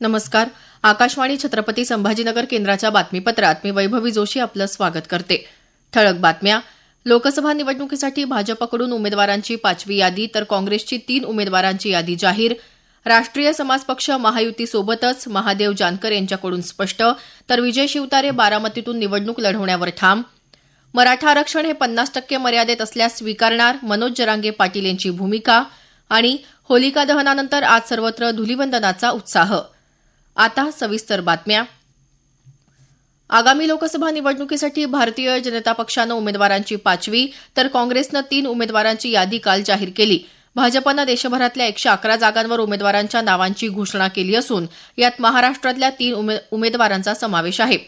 नमस्कार. आकाशवाणी छत्रपती संभाजीनगर केंद्राच्या बातमीपत्रात मी वैभवी जोशी आपलं स्वागत करते. ठळक बातम्या. लोकसभा निवडणुकीसाठी भाजपकडून उमेदवारांची पाचवी यादी तर काँग्रेसची तीन उमेदवारांची यादी जाहीर. राष्ट्रीय समाज पक्ष महायुतीसोबतच महादेव जानकर यांच्याकडून स्पष्ट तर विजय शिवतारे बारामतीतून निवडणूक लढवण्यावर ठाम. मराठा आरक्षण हे पन्नास टक्के मर्यादेत असल्यास स्वीकारणार मनोज जरांगे पाटील यांची भूमिका आणि होलिका दहनानंतर आज सर्वत्र धुलिवंदनाचा उत्साह. आता सविस्तर बातम्या. आगामी लोकसभा निवडणुकीसाठी भारतीय जनता पक्षानं उमेदवारांची पाचवी तर काँग्रेसनं तीन उमेदवारांची यादी काल जाहीर केली. भाजपनं देशभरातल्या एकशे अकरा जागांवर उमेदवारांच्या नावांची घोषणा केली असून यात महाराष्ट्रातल्या तीन उमे- उमेदवारांचा समावेश आहे.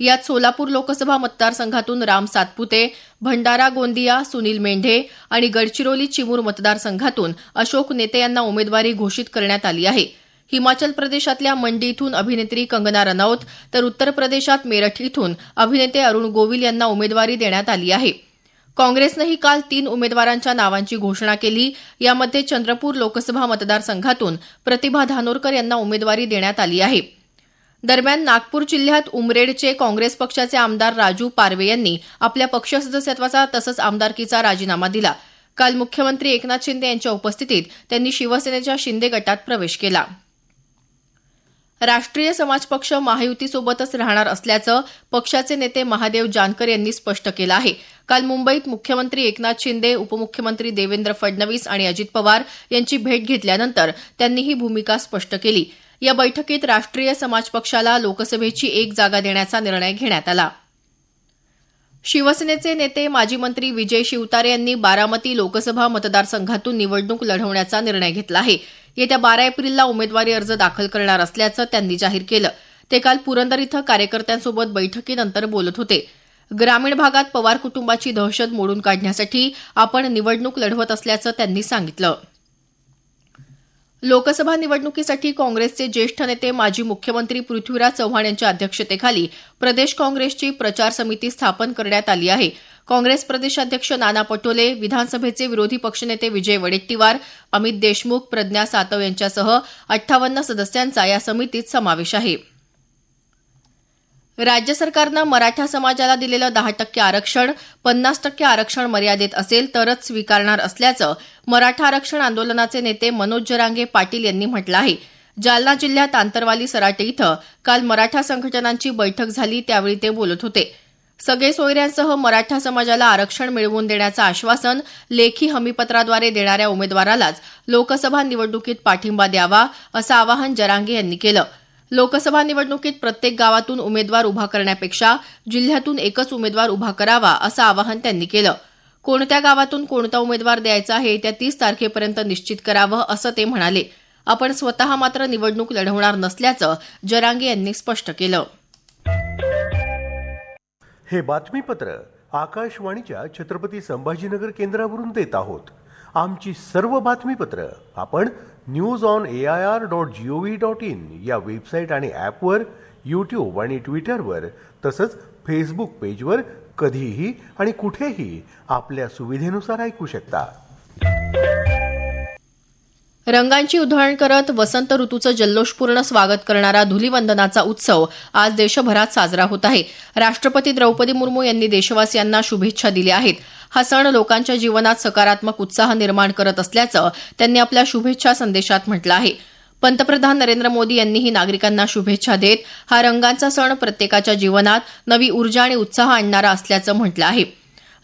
यात सोलापूर लोकसभा मतदारसंघातून राम सातपुते भंडारा गोंदिया सुनील मेंढे आणि गडचिरोली चिमूर मतदारसंघातून अशोक नेते यांना उमेदवारी घोषित करण्यात आली आहे. हिमाचल प्रदेशातल्या मंडी इथून अभिनेत्री कंगना रनौत तर उत्तर प्रदेशात मेरठ इथून अभिनेते अरुण गोविल यांना उमेदवारी देण्यात आली आहे. काँग्रेसनंही काल तीन उमेदवारांच्या नावांची घोषणा केली. यामध्ये चंद्रपूर लोकसभा मतदारसंघातून प्रतिभा धानोरकर यांना उमेदवारी देण्यात आली आहे. दरम्यान नागपूर जिल्ह्यात उमरेडचे काँग्रेस पक्षाचे आमदार राजू पारवे यांनी आपल्या पक्ष सदस्यत्वाचा तसंच आमदारकीचा राजीनामा दिला. काल मुख्यमंत्री एकनाथ शिंदे यांच्या उपस्थितीत त्यांनी शिवसेनेच्या शिंदे गटात प्रवेश केला. राष्ट्रीय समाज पक्ष महायुतीसोबतच राहणार असल्याचं पक्षाचे नेते महादेव जानकर यांनी स्पष्ट केलं आहे. काल मुंबईत मुख्यमंत्री एकनाथ शिंदे उपमुख्यमंत्री देवेंद्र फडणवीस आणि अजित पवार यांची भेट घेतल्यानंतर त्यांनी ही भूमिका स्पष्ट केली. या बैठकीत राष्ट्रीय समाज पक्षाला लोकसभेची एक जागा देण्याचा निर्णय घेण्यात आला. शिवसेनेचे नेते माजी मंत्री विजय शिवतारे यांनी बारामती लोकसभा मतदारसंघातून निवडणूक लढवण्याचा निर्णय घेतला आहे. येत्या बारा एप्रिलला उमेदवारी अर्ज दाखल करणार असल्याचं त्यांनी जाहीर केलं. ते काल पुरंदर इथं कार्यकर्त्यांसोबत बैठकीनंतर बोलत होते. ग्रामीण भागात पवार कुटुंबाची दहशत मोडून काढण्यासाठी आपण निवडणूक लढवत असल्याचं त्यांनी सांगितलं. लोकसभा निवडणुकीसाठी काँग्रेसचे ज्येष्ठ नेते माजी मुख्यमंत्री पृथ्वीराज चव्हाण यांच्या अध्यक्षतेखाली प्रदेश काँग्रेसची प्रचार समिती स्थापन करण्यात आली आहे. काँग्रेस प्रदेशाध्यक्ष नाना पटोले विधानसभेचे विरोधी पक्षनेते विजय वडेट्टीवार अमित देशमुख प्रज्ञा सातव यांच्यासह अठ्ठावन्न सदस्यांचा या समितीत समावेश आहे. राज्य सरकारनं मराठा समाजाला दिलेलं दहा टक्के आरक्षण पन्नास टक्के आरक्षण मर्यादेत असेल तरच स्वीकारणार असल्याचं मराठा आरक्षण आंदोलनाचे नेते मनोज जरांगे पाटील यांनी म्हटलं आहे. जालना जिल्ह्यात आंतरवाली सराटे इथं काल मराठा संघटनांची बैठक झाली त्यावेळी ते बोलत होते. सगळे सोयऱ्यांसह मराठा समाजाला आरक्षण मिळवून देण्याचं आश्वासन लेखी हमीपत्राद्वारे देणाऱ्या उमेदवारालाच लोकसभा निवडणुकीत पाठिंबा द्यावा असं आवाहन जरांगे यांनी केलं. लोकसभा निवडणुकीत प्रत्येक गावातून उमेदवार उभा करण्यापेक्षा जिल्ह्यातून एकच उमेदवार उभा करावा असं आवाहन त्यांनी केलं. कोणत्या गावातून कोणता उमेदवार द्यायचा हे येत्या तीस तारखेपर्यंत निश्चित करावं असं ते म्हणाले. आपण स्वतः मात्र निवडणूक लढवणार नसल्याचं जरांगे यांनी स्पष्ट केलं. हे बातमीपत्र आकाशवाणीच्या छत्रपती संभाजीनगर केंद्रावरून देत आहोत. आमची सर्व बातमीपत्र आपण news on A I R dot G O V dot in या वेबसाईट आणि ॲपवर यूट्यूब आणि ट्विटरवर तसंच फेसबुक पेजवर कधीही आणि कुठेही आपल्या सुविधेनुसार ऐकू शकता. रंगांची उधळण करत वसंत ऋतूचं जल्लोषपूर्ण स्वागत करणारा धुलीवंदनाचा उत्सव आज देशभरात साजरा होत आहे. राष्ट्रपती द्रौपदी मुर्मू यांनी देशवासियांना शुभेच्छा दिल्या आहेत. हा सण लोकांच्या जीवनात सकारात्मक उत्साह निर्माण करत असल्याचं त्यांनी आपल्या शुभेच्छा संदेशात म्हटलं आहे. पंतप्रधान नरेंद्र मोदी यांनीही नागरिकांना शुभेच्छा देत हा रंगांचा सण प्रत्येकाच्या जीवनात नवी ऊर्जा आणि उत्साह आणणारा असल्याचं म्हटलं आहे.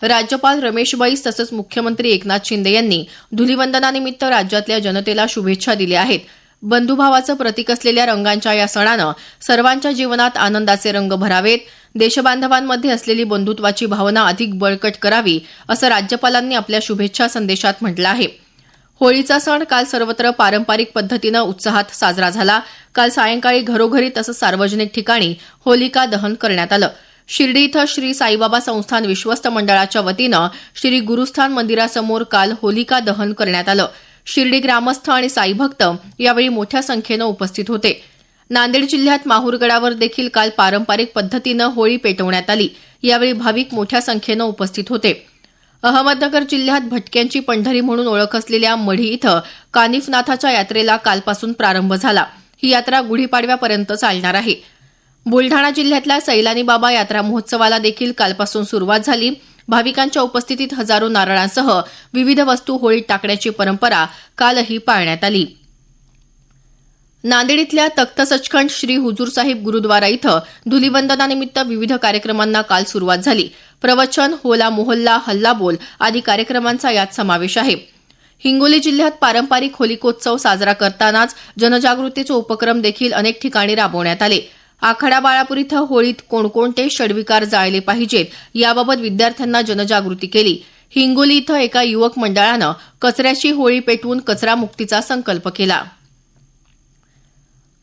राज्यपाल रमेश बैस तसंच मुख्यमंत्री एकनाथ शिंदे यांनी धुलीवंदनानिमित्त राज्यातल्या जनतेला शुभेच्छा दिल्या आहेत. बंधुभावाचं प्रतीक असलेल्या रंगांच्या या सणानं सर्वांच्या जीवनात आनंदाचे रंग भरावेत. देशबांधवांमध्ये असलेली बंधुत्वाची भावना अधिक बळकट करावी असं राज्यपालांनी आपल्या शुभेच्छा संदेशात म्हटलं आहे. होळीचा सण काल सर्वत्र पारंपरिक पद्धतीनं उत्साहात साजरा झाला. काल सायंकाळी घरोघरी तसंच सार्वजनिक ठिकाणी होलिका दहन करण्यात आलं. शिर्डी इथं श्री साईबाबा संस्थान विश्वस्त मंडळाच्या वतीनं श्री गुरुस्थान मंदिरासमोर काल होलिका दहन करण्यात आलं. शिर्डी ग्रामस्थ आणि साईभक्त यावेळी मोठ्या संख्येनं उपस्थित होते. नांदेड जिल्ह्यात माहूरगडावर देखील काल पारंपरिक पद्धतीनं होळी पेटवण्यात आली. यावेळी भाविक मोठ्या संख्येनं उपस्थित होते. अहमदनगर जिल्ह्यात भटक्यांची पंढरी म्हणून ओळख असलेल्या मढी इथं कानिफनाथाच्या यात्रेला कालपासून प्रारंभ झाला. ही यात्रा गुढीपाडव्यापर्यंत चालणार आहे. बुलढाणा जिल्ह्यातल्या सैलानी बाबा यात्रा महोत्सवाला देखील कालपासून सुरुवात झाली. भाविकांच्या उपस्थितीत हजारो नारळांसह विविध वस्तू होळीत टाकण्याची परंपरा कालही पाळण्यात आली. नांदेड इथल्या तख्त सचखंड श्री हुजूर साहिब गुरुद्वारा इथं धुलीवंदनानिमित्त विविध कार्यक्रमांना काल सुरुवात झाली. प्रवचन होला मोहल्ला हल्ला बोल आदी कार्यक्रमांचा यात समावेश आहे. हिंगोली जिल्ह्यात पारंपरिक होलिकोत्सव साजरा करतानाच जनजागृतीचे उपक्रम देखील अनेक ठिकाणी राबवण्यात आले. आखाडा बाळापूर इथं होळीत कोणकोणते षडविकार जाळले पाहिजेत याबाबत विद्यार्थ्यांना जनजागृती केली. हिंगोली इथं एका युवक मंडळानं कचऱ्याची होळी पेटवून कचरा मुक्तीचा संकल्प केला.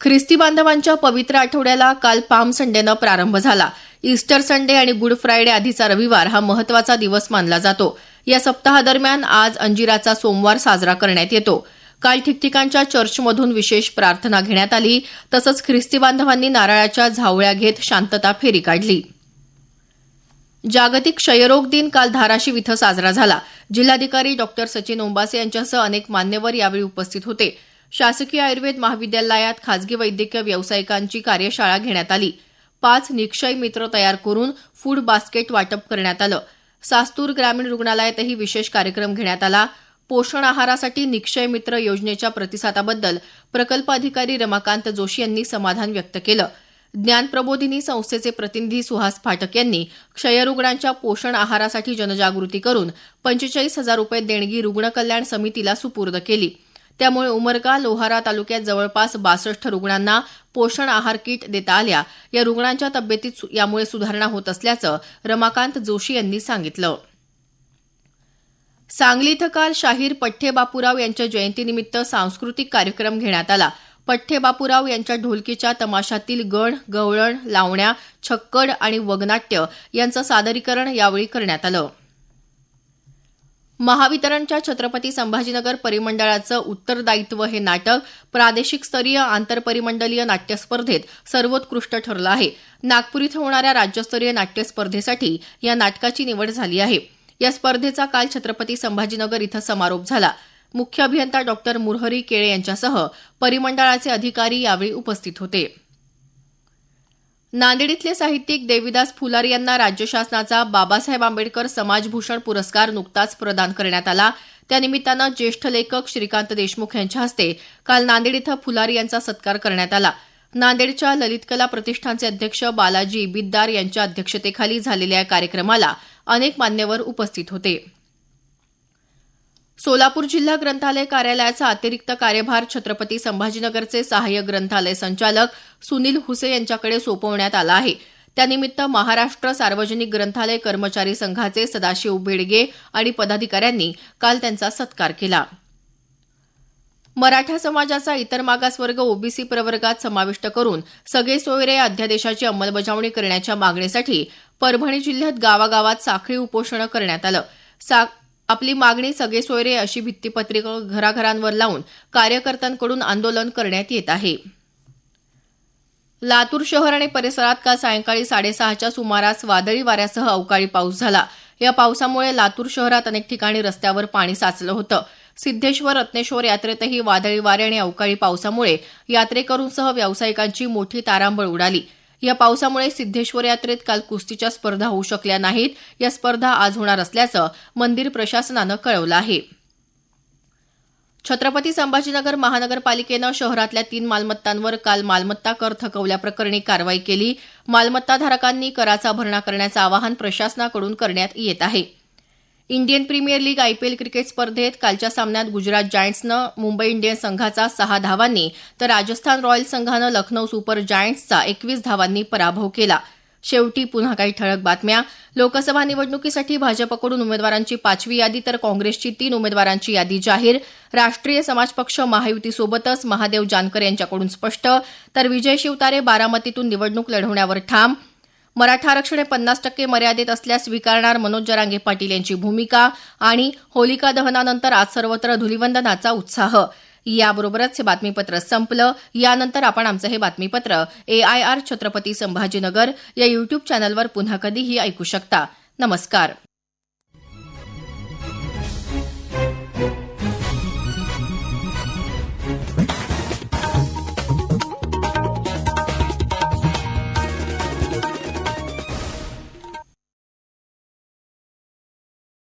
ख्रिस्ती बांधवांच्या पवित्र आठवड्याला काल पाम संडेनं प्रारंभ झाला. ईस्टर संडे आणि गुड फ्रायडे आधीचा रविवार हा महत्त्वाचा दिवस मानला जातो. या सप्ताहादरम्यान आज अंजिराचा सोमवार साजरा करण्यात येतो. काल ठिकठिकाणच्या चर्चमधून विशेष प्रार्थना घेण्यात आली. तसंच ख्रिस्ती बांधवांनी नारळाच्या झावळ्या घेत शांतता फेरी काढली. जागतिक क्षयरोग दिन काल धाराशिव इथं साजरा झाला. जिल्हाधिकारी डॉक्टर सचिन ओंबासे यांच्यासह अनेक मान्यवर यावेळी उपस्थित होते. शासकीय आयुर्वेद महाविद्यालयात खासगी वैद्यकीय व्यावसायिकांची कार्यशाळा घेण्यात आली. पाच निक्षय मित्र तयार करून फूड बास्केट वाटप करण्यात आलं. सास्तूर ग्रामीण रुग्णालयातही विशेष कार्यक्रम घेण्यात आला. पोषण आहारासाठी निक्षय मित्र योजनेच्या प्रतिसादाबद्दल प्रकल्प अधिकारी रमाकांत जोशी यांनी समाधान व्यक्त केलं. ज्ञान प्रबोधिनी संस्थेचे प्रतिनिधी सुहास फाटक यांनी क्षयरुग्णांच्या पोषण आहारासाठी जनजागृती करून पंचेचाळीस हजार रुपये देणगी रुग्ण कल्याण समितीला सुपूर्द केली. त्यामुळे उमरगा लोहारा तालुक्यात जवळपास बासष्ट रुग्णांना पोषण आहार किट देता आल्या. या रुग्णांच्या तब्येतीत यामुळे सुधारणा होत असल्याचं रमाकांत जोशी यांनी सांगितलं. सांगली इथं काल शाहीर पठ्ठे बापूराव यांच्या जयंतीनिमित्त सांस्कृतिक कार्यक्रम घेण्यात आला. पठ्ठे बापूराव यांच्या ढोलकीच्या तमाशातील गण गवळण लावण्या छक्कड आणि वगनाट्य यांचं सादरीकरण यावेळी करण्यात आलं. महावितरणच्या छत्रपती संभाजीनगर परिमंडळाचं उत्तरदायित्व हे नाटक प्रादेशिक स्तरीय आंतरपरिमंडलीय नाट्य स्पर्धेत सर्वोत्कृष्ट ठरलं आहे. नागपूर इथं होणाऱ्या राज्यस्तरीय नाट्य स्पर्धेसाठी या नाटकाची निवड झाली आहे. या स्पर्धेचा काल छत्रपती संभाजीनगर इथं समारोप झाला. मुख्य अभियंता डॉक्टर मुरहरी केळे यांच्यासह परिमंडळाचे अधिकारी यावेळी उपस्थित होते. नांदेड इथले साहित्यिक देविदास फुलारी यांना राज्य शासनाचा बाबासाहेब आंबेडकर समाजभूषण पुरस्कार नुकताच प्रदान करण्यात आला. त्यानिमित्तानं ज्येष्ठ लेखक श्रीकांत देशमुख यांच्या हस्ते काल नांदेड इथं फुलारी यांचा सत्कार करण्यात आला. नांदेडच्या ललित कला प्रतिष्ठानचे अध्यक्ष बालाजी इबिद्दार यांच्या अध्यक्षतेखाली झालेल्या या कार्यक्रमाला अनेक मान्यवर उपस्थित होते. सोलापूर जिल्हा ग्रंथालय कार्यालयाचा अतिरिक्त कार्यभार छत्रपती संभाजीनगरचे सहाय्यक ग्रंथालय संचालक सुनील हुसे यांच्याकडे सोपवण्यात आला आहे. त्यानिमित्त महाराष्ट्र सार्वजनिक ग्रंथालय कर्मचारी संघाचे सदाशिव बेडगे आणि पदाधिकाऱ्यांनी काल त्यांचा सत्कार केला. मराठा समाजाचा इतर मागासवर्ग ओबीसी प्रवर्गात समाविष्ट करून सगळे सोयरे या अध्यादेशाची अंमलबजावणी करण्याच्या मागणीसाठी परभणी जिल्ह्यात गावागावात साखळी उपोषणं करण्यात आलं. सा आपली मागणी सगळे सोयरे अशी भित्तीपत्रिका घराघरांवर लावून कार्यकर्त्यांकडून आंदोलन करण्यात येत आहे. लातूर शहर आणि परिसरात काल सायंकाळी साडेसहाच्या सुमारास वादळी वाऱ्यासह अवकाळी पाऊस झाला. या पावसामुळे लातूर शहरात अनेक ठिकाणी रस्त्यावर पाणी साचलं होतं. सिद्धेश्वर रत्नेश्वर यात्रेतही वादळी वारे आणि अवकाळी पावसामुळे यात्रेकरूंसह व्यावसायिकांची मोठी तारांबळ उडाली. या पावसामुळे सिद्धेश्वर यात्रेत काल कुस्तीच्या स्पर्धा होऊ शकल्या नाहीत. या स्पर्धा आज होणार असल्याचं मंदिर प्रशासनानं कळवलं आहे. छत्रपती संभाजीनगर महानगरपालिकेनं शहरातल्या तीन मालमत्तांवर काल मालमत्ता कर थकवल्याप्रकरणी कारवाई केली. मालमत्ताधारकांनी कराचा भरणा करण्याचं आवाहन प्रशासनाकडून करण्यात येत आहे. Indian Premier League IPL cricket स्पर्धेत कालच्या सामन्यात गुजरात जायंट्सनं मुंबई इंडियन्स संघाचा सहा धावांनी तर राजस्थान रॉयल्स संघानं लखनौ सुपर जायंट्सचा एकवीस धावांनी पराभव केला. शेवटी पुन्हा काही ठळक बातम्या. लोकसभा निवडणुकीसाठी भाजपकडून उमेदवारांची पाचवी यादी तर काँग्रेसची तीन उमेदवारांची यादी जाहीर. राष्ट्रीय समाज पक्ष महायुतीसोबतच महादेव जानकर यांच्याकडून स्पष्ट. तर विजय शिवतारे बारामतीतून निवडणूक लढवण्यावर ठाम. मराठा आरक्षण हे पन्नास टक्के मर्यादित असल्यास स्वीकारणार मनोज जरांगे पाटील यांची भूमिका आणि होलिका दहनानंतर आज सर्वत्र धुलिवंदनाचा उत्साह. याबरोबरच हे बातमीपत्र संपलं. यानंतर आपण आमचं हे बातमीपत्र एआयआर छत्रपती संभाजीनगर या युट्यूब चॅनलवर पुन्हा कधीही ऐकू शकता. नमस्कार.